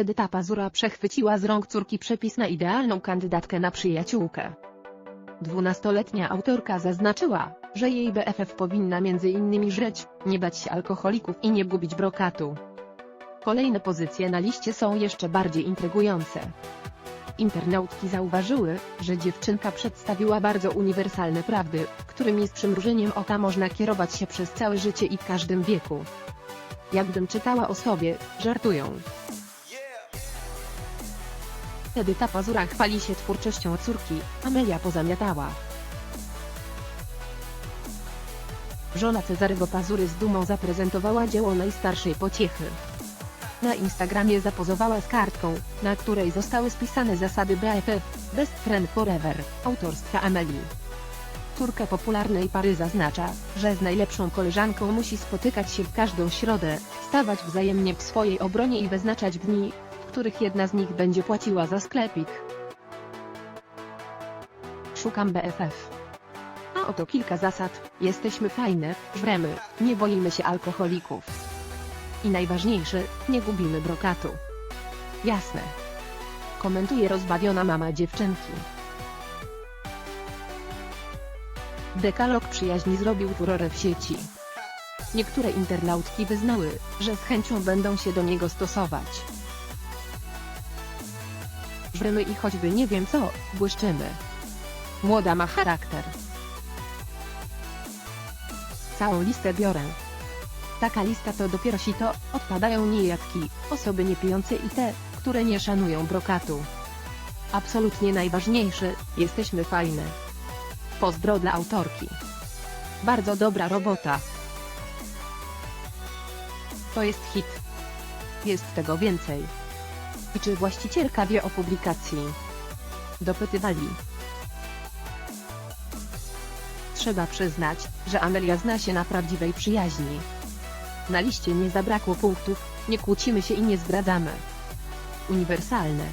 Edyta Pazura przechwyciła z rąk córki przepis na idealną kandydatkę na przyjaciółkę. Dwunastoletnia autorka zaznaczyła, że jej BFF powinna między innymi żreć, nie bać się alkoholików i nie gubić brokatu. Kolejne pozycje na liście są jeszcze bardziej intrygujące. Internautki zauważyły, że dziewczynka przedstawiła bardzo uniwersalne prawdy, którymi z przymrużeniem oka można kierować się przez całe życie i w każdym wieku. Jakbym czytała o sobie, żartują. Edyta Pazura chwali się twórczością córki, Amelia pozamiatała. Żona Cezarego Pazury z dumą zaprezentowała dzieło najstarszej pociechy. Na Instagramie zapozowała z kartką, na której zostały spisane zasady BFF, Best Friend Forever, autorstwa Amelii. Córka popularnej pary zaznacza, że z najlepszą koleżanką musi spotykać się w każdą środę, stawać wzajemnie w swojej obronie i wyznaczać dni, których jedna z nich będzie płaciła za sklepik. Szukam BFF. A oto kilka zasad, jesteśmy fajne, żremy, nie boimy się alkoholików. I najważniejsze, nie gubimy brokatu. Jasne. Komentuje rozbawiona mama dziewczynki. Dekalog przyjaźni zrobił furorę w sieci. Niektóre internautki wyznały, że z chęcią będą się do niego stosować. I choćby nie wiem co, błyszczymy. Młoda ma charakter. Całą listę biorę. Taka lista to dopiero sito, odpadają niejadki, osoby niepijące i te, które nie szanują brokatu. Absolutnie najważniejsze, jesteśmy fajne. Pozdro dla autorki. Bardzo dobra robota. To jest hit. Jest tego więcej. I czy właścicielka wie o publikacji? Dopytywali. Trzeba przyznać, że Amelia zna się na prawdziwej przyjaźni. Na liście nie zabrakło punktów, nie kłócimy się i nie zdradzamy. Uniwersalne.